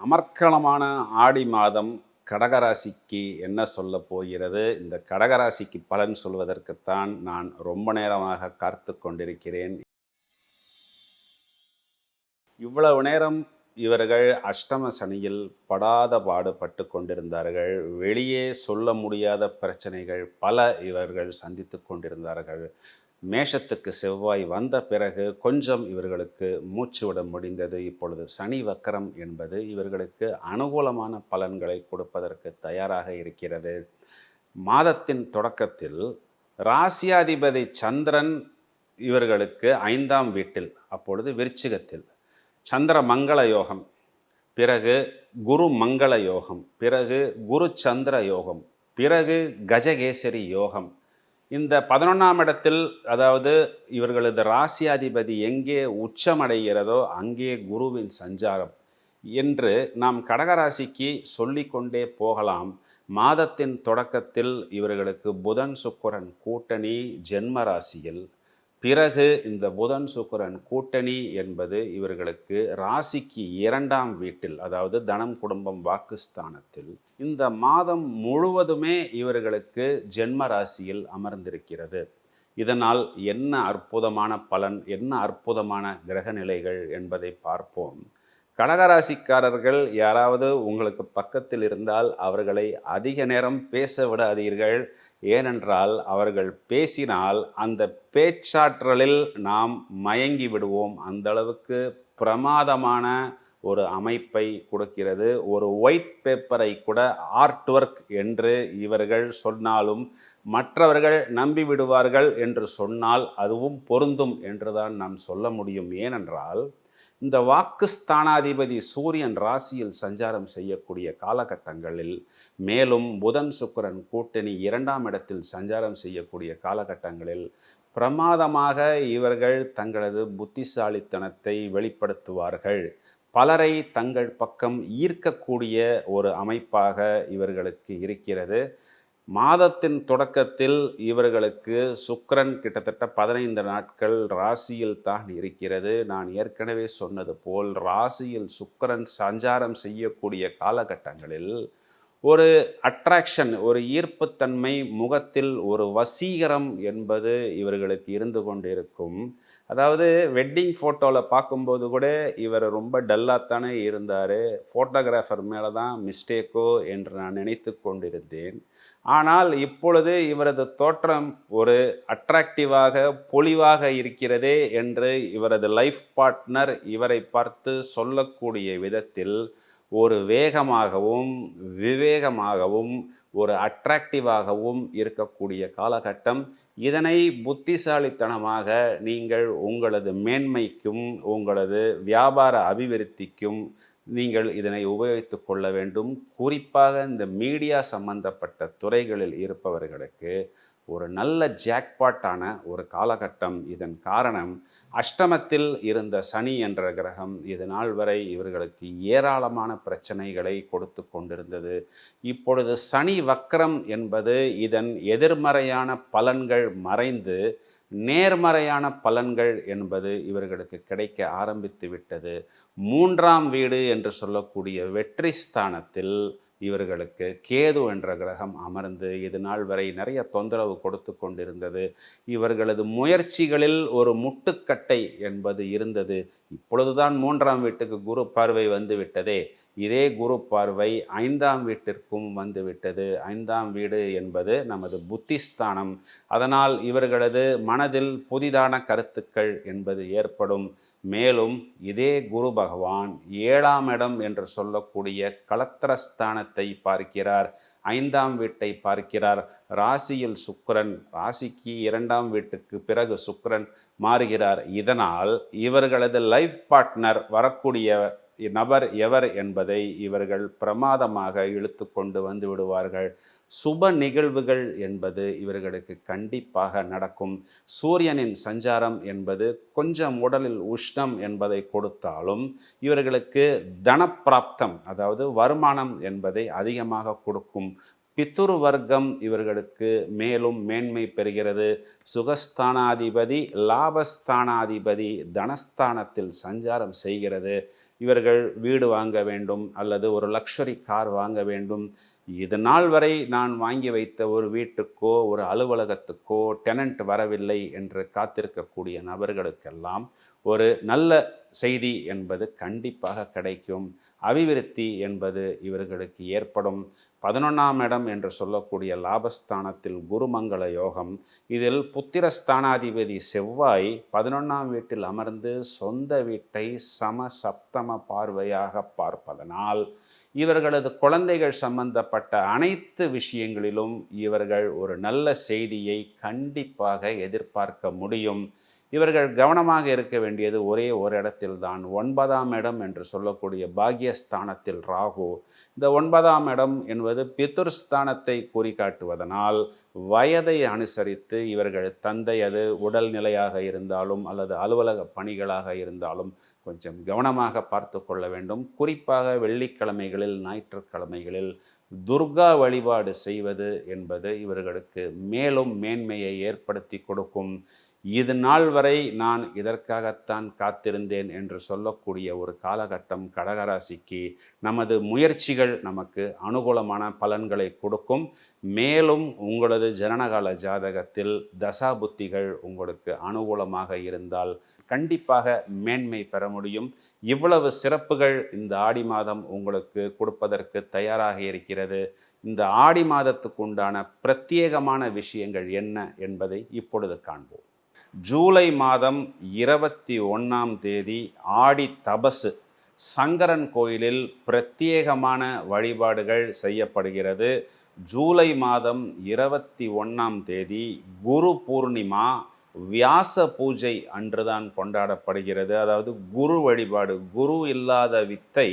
அமர்க்களமான ஆடி மாதம் கடகராசிக்கு என்ன சொல்ல போகிறது? இந்த கடகராசிக்கு பலன் சொல்வதற்குத்தான் நான் ரொம்ப நேரமாக காத்து கொண்டிருக்கிறேன். இவ்வளவு நேரம் இவர்கள் அஷ்டம சனியில் படாத பாடுபட்டு கொண்டிருந்தார்கள். வெளியே சொல்ல முடியாத பிரச்சனைகள் பல இவர்கள் சந்தித்து கொண்டிருந்தார்கள். மேஷத்துக்கு செவ்வாய் வந்த பிறகு கொஞ்சம் இவர்களுக்கு மூச்சு விட முடிந்தது. இப்பொழுது சனி வக்கரம் என்பது இவர்களுக்கு அனுகூலமான பலன்களை கொடுப்பதற்கு தயாராக இருக்கிறது. மாதத்தின் தொடக்கத்தில் ராசியாதிபதி சந்திரன் இவர்களுக்கு ஐந்தாம் வீட்டில் அப்பொழுது விருச்சிகத்தில். சந்திர மங்கள யோகம் பிறகு குரு மங்கள யோகம் பிறகு குரு சந்திர யோகம் பிறகு கஜகேசரி யோகம் இந்த பதினொன்றாம் இடத்தில் அதாவது இவர்களது ராசியாதிபதி எங்கே உச்சமடைகிறதோ அங்கே குருவின் சஞ்சாரம் என்று நாம் கடகராசிக்கு சொல்லிக்கொண்டே போகலாம். மாதத்தின் தொடக்கத்தில் இவர்களுக்கு புதன் சுக்கரன் கூட்டணி ஜென்ம ராசியில் பிறகு இந்த புதன் சுக்கிரன் கூட்டணி என்பது இவர்களுக்கு ராசிக்கு இரண்டாம் வீட்டில் அதாவது தனம் குடும்பம் வாக்குஸ்தானத்தில் இந்த மாதம் முழுவதுமே இவர்களுக்கு ஜென்ம ராசியில் அமர்ந்திருக்கிறது. இதனால் என்ன அற்புதமான பலன் என்ன அற்புதமான கிரக நிலைகள் என்பதை பார்ப்போம். கடகராசிக்காரர்கள் யாராவது உங்களுக்கு பக்கத்தில் இருந்தால் அவர்களை அதிக நேரம் பேச விடாதீர்கள். ஏனென்றால் அவர்கள் பேசினால் அந்த பேச்சாற்றலில் நாம் மயங்கி விடுவோம். அந்த அளவுக்கு பிரமாதமான ஒரு அமைப்பை கொடுக்கிறது. ஒரு ஒயிட் பேப்பரை கூட ஆர்ட் ஒர்க் என்று இவர்கள் சொன்னாலும் மற்றவர்கள் நம்பி விடுவார்கள் என்று சொன்னால் அதுவும் பொருந்தும் என்றுதான் நாம் சொல்ல முடியும். ஏனென்றால் இந்த வாக்குஸ்தானாதிபதி சூரியன் ராசியில் சஞ்சாரம் செய்யக்கூடிய காலகட்டங்களில் மேலும் புதன் சுக்கிரன் கூட்டணி இரண்டாம் இடத்தில் சஞ்சாரம் செய்யக்கூடிய காலகட்டங்களில் பிரமாதமாக இவர்கள் தங்களது புத்திசாலித்தனத்தை வெளிப்படுத்துவார்கள். பலரை தங்கள் பக்கம் ஈர்க்கக்கூடிய ஒரு அமைப்பாக இவர்களுக்கு இருக்கிறது. மாதத்தின் தொடக்கத்தில் இவர்களுக்கு சுக்கரன் கிட்டத்தட்ட பதினைந்து நாட்கள் ராசியில் தான் இருக்கிறது. நான் ஏற்கனவே சொன்னது போல் ராசியில் சுக்கரன் சஞ்சாரம் செய்யக்கூடிய காலகட்டங்களில் ஒரு அட்ராக்ஷன் ஒரு ஈர்ப்புத்தன்மை முகத்தில் ஒரு வசீகரம் என்பது இவர்களுக்கு இருந்து கொண்டிருக்கும். அதாவது வெட்டிங் ஃபோட்டோவில் பார்க்கும்போது கூட இவர் ரொம்ப டல்லாகத்தானே இருந்தார். ஃபோட்டோகிராஃபர் மேலே தான் மிஸ்டேக்கோ என்று நான் நினைத்து கொண்டிருந்தேன். ஆனால் இப்பொழுது இவரது தோற்றம் ஒரு அட்ராக்டிவாக பொலிவாக இருக்கிறதே என்று இவரது லைஃப் பார்ட்னர் இவரை பார்த்து சொல்லக்கூடிய விதத்தில் ஒரு வேகமாகவும் விவேகமாகவும் ஒரு அட்ராக்டிவாகவும் இருக்கக்கூடிய காலகட்டம். இதனை புத்திசாலித்தனமாக நீங்கள் உங்களது மேன்மைக்கும் உங்களது வியாபார அபிவிருத்திக்கும் நீங்கள் இதனை உபயோகித்து கொள்ள வேண்டும். குறிப்பாக இந்த மீடியா சம்பந்தப்பட்ட துறைகளில் இருப்பவர்களுக்கு ஒரு நல்ல ஜாக்பாட்டான ஒரு காலகட்டம் இதன் காரணம் அஷ்டமத்தில் இருந்த சனி என்ற கிரகம் இது நாள் வரை இவர்களுக்கு ஏராளமான பிரச்சனைகளை கொடுத்து கொண்டிருந்தது. இப்பொழுது சனி வக்கரம் என்பது இதன் எதிர்மறையான பலன்கள் மறைந்து நேர்மறையான பலன்கள் என்பது இவர்களுக்கு கிடைக்க ஆரம்பித்து விட்டது. மூன்றாம் வீடு என்று சொல்லக்கூடிய வெற்றி ஸ்தானத்தில் இவர்களுக்கு கேது என்ற கிரகம் அமர்ந்து இது நாள் வரை நிறைய தொந்தரவு கொடுத்து கொண்டிருந்தது. இவர்களது முயற்சிகளில் ஒரு முட்டுக்கட்டை என்பது இருந்தது. இப்பொழுதுதான் மூன்றாம் வீட்டுக்கு குரு பார்வை வந்து விட்டதே. இதே குரு பார்வை ஐந்தாம் வீட்டிற்கும் வந்துவிட்டது ஐந்தாம் வீடு என்பது நமது புத்திஸ்தானம். அதனால் இவர்களது மனதில் புதிதான கருத்துக்கள் என்பது ஏற்படும். மேலும் இதே குரு பகவான் ஏழாம் இடம் என்று சொல்லக்கூடிய களத்திரஸ்தானத்தை பார்க்கிறார். ஐந்தாம் வீட்டை பார்க்கிறார். ராசியில் சுக்கரன் ராசிக்கு இரண்டாம் வீட்டுக்கு பிறகு சுக்கரன் மாறுகிறார். இதனால் இவர்களது லைஃப் பார்ட்னர் வரக்கூடிய நபர் எவர் என்பதை இவர்கள் பிரமாதமாக இழுத்து கொண்டு வந்து விடுவார்கள். சுப நிகழ்வுகள் என்பது இவர்களுக்கு கண்டிப்பாக நடக்கும். சூரியனின் சஞ்சாரம் என்பது கொஞ்சம் உடலில் உஷ்ணம் என்பதை கொடுத்தாலும் இவர்களுக்கு தனப்பிராப்தம் அதாவது வருமானம் என்பதை அதிகமாக கொடுக்கும். பித்துரு வர்க்கம் இவர்களுக்கு மேலும் மேன்மை பெறுகிறது. சுகஸ்தானாதிபதி லாபஸ்தானாதிபதி தனஸ்தானத்தில் சஞ்சாரம் செய்கிறது. இவர்கள் வீடு வாங்க வேண்டும் அல்லது ஒரு லக்ஷரி கார் வாங்க வேண்டும். இது நாள் வரை நான் வாங்கி வைத்த ஒரு வீட்டுக்கோ ஒரு அலுவலகத்துக்கோ டெனண்ட் வரவில்லை என்று காத்திருக்கக்கூடிய நபர்களுக்கெல்லாம் ஒரு நல்ல செய்தி என்பது கண்டிப்பாக கிடைக்கும். அபிவிருத்தி என்பது இவர்களுக்கு ஏற்படும். பதினொன்றாம் இடம் என்று சொல்லக்கூடிய லாபஸ்தானத்தில் குருமங்கள யோகம். இதில் புத்திரஸ்தானாதிபதி செவ்வாய் பதினொன்றாம் வீட்டில் அமர்ந்து சொந்த வீட்டை சம சப்தம பார்வையாக பார்ப்பதனால் இவர்களது குழந்தைகள் சம்பந்தப்பட்ட அனைத்து விஷயங்களிலும் இவர்கள் ஒரு நல்ல செய்தியை கண்டிப்பாக எதிர்பார்க்க முடியும். இவர்கள் கவனமாக இருக்க வேண்டியது ஒரே ஒரு இடத்தில்தான். ஒன்பதாம் இடம் என்று சொல்லக்கூடிய பாக்யஸ்தானத்தில் ராகு. இந்த ஒன்பதாம் இடம் என்பது பிதுர்ஸ்தானத்தை குறிகாட்டுவதனால் வயதை அனுசரித்து இவர்கள் தந்தை அது உடல்நிலையாக இருந்தாலும் அல்லது அலுவலக பணிகளாக இருந்தாலும் கொஞ்சம் கவனமாக பார்த்து கொள்ள வேண்டும். குறிப்பாக வெள்ளிக்கிழமைகளில் ஞாயிற்றுக்கிழமைகளில் துர்கா வழிபாடு செய்வது என்பது இவர்களுக்கு மேலும் மேன்மையை ஏற்படுத்தி கொடுக்கும். இது நாள் வரை நான் இதற்காகத்தான் காத்திருந்தேன் என்று சொல்லக்கூடிய ஒரு காலகட்டம் கடகராசிக்கு நமது முயற்சிகள் நமக்கு அனுகூலமான பலன்களை கொடுக்கும். மேலும் உங்களது ஜனனகால ஜாதகத்தில் தசாபுத்திகள் உங்களுக்கு அனுகூலமாக இருந்தால் கண்டிப்பாக மேன்மை பெற முடியும். இவ்வளவு சிறப்புகள் இந்த ஆடி மாதம் உங்களுக்கு கொடுப்பதற்கு தயாராக இருக்கிறது. இந்த ஆடி மாதத்துக்கு உண்டான பிரத்யேகமான விஷயங்கள் என்ன என்பதை இப்பொழுது காண்போம். ஜூலை மாதம் இருபத்தி ஒன்றாம் தேதி ஆடி தபசு சங்கரன் கோயிலில் பிரத்யேகமான வழிபாடுகள் செய்யப்படுகிறது. ஜூலை மாதம் இருபத்தி ஒன்றாம் தேதி குரு பூர்ணிமா வியாச பூஜை அன்றுதான் கொண்டாடப்படுகிறது. அதாவது குரு வழிபாடு குரு இல்லாத வித்தை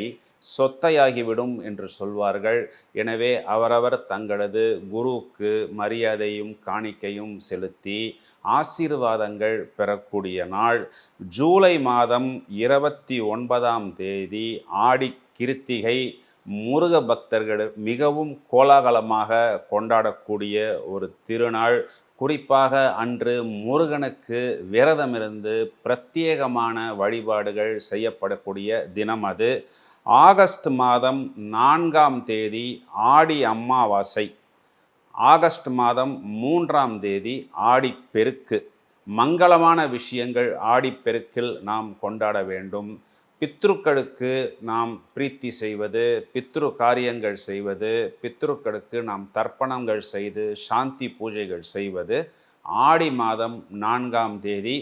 சொத்தையாகிவிடும் என்று சொல்வார்கள். எனவே அவரவர் தங்களது குருவுக்கு மரியாதையும் காணிக்கையும் செலுத்தி ஆசீர்வாதங்கள் பெறக்கூடிய நாள். ஜூலை மாதம் இருபத்தி ஒன்பதாம் தேதி ஆடி கிருத்திகை முருக பக்தர்கள் மிகவும் கோலாகலமாக கொண்டாடக்கூடிய ஒரு திருநாள். குறிப்பாக அன்று முருகனுக்கு விரதமிருந்து பிரத்யேகமான வழிபாடுகள் செய்யப்படக்கூடிய தினம் அது. ஆகஸ்ட் மாதம் நான்காம் தேதி ஆடி அமாவாசை. ஆகஸ்ட் மாதம் மூன்றாம் தேதி ஆடிப்பெருக்கு. மங்களமான விஷயங்கள் ஆடிப்பெருக்கில் நாம் கொண்டாட வேண்டும். பித்ருக்களுக்கு நாம் பிரீத்தி செய்வது பித்ரு காரியங்கள் செய்வது பித்ருக்களுக்கு நாம் தர்ப்பணங்கள் செய்து சாந்தி பூஜைகள் செய்வது. ஆடி மாதம் நான்காம் தேதி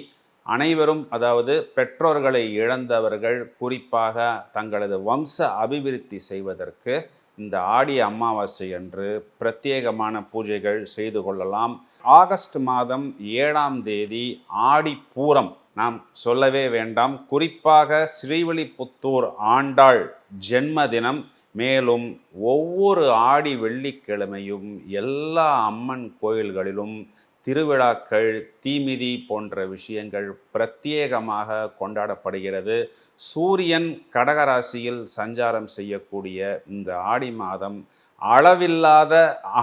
அனைவரும் அதாவது பெற்றோர்களை இழந்தவர்கள் குறிப்பாக தங்களது வம்ச அபிவிருத்தி செய்வதற்கு இந்த ஆடி அமாவாசை அன்று பிரத்யேகமான பூஜைகள் செய்து கொள்ளலாம். ஆகஸ்ட் மாதம் ஏழாம் தேதி ஆடி பூரம் நாம் சொல்லவே வேண்டாம். குறிப்பாக ஸ்ரீவில்லிபுத்தூர் ஆண்டாள் ஜென்மதினம். மேலும் ஒவ்வொரு ஆடி வெள்ளிக்கிழமையும் எல்லா அம்மன் கோயில்களிலும் திருவிழாக்கள் தீமிதி போன்ற விஷயங்கள் பிரத்யேகமாக கொண்டாடப்படுகிறது. சூரியன் கடகராசியில் சஞ்சாரம் செய்யக்கூடிய இந்த ஆடி மாதம் அளவில்லாத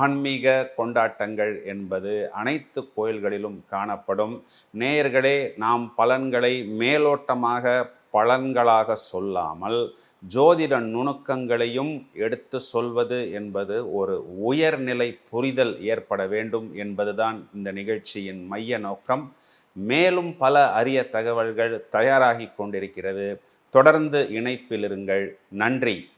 ஆன்மீக கொண்டாட்டங்கள் என்பது அனைத்து கோயில்களிலும் காணப்படும். நேயர்களே நாம் பலன்களை மேலோட்டமாக பலன்களாக சொல்லாமல் ஜோதிட நுணுக்கங்களையும் எடுத்து சொல்வது என்பது ஒரு உயர்நிலை புரிதல் ஏற்பட வேண்டும் என்பதுதான் இந்த நிகழ்ச்சியின் மைய நோக்கம். மேலும் பல அரிய தகவல்கள் தயாராகி கொண்டிருக்கிறது. தொடர்ந்து இணைப்பில் இருங்கள் நன்றி.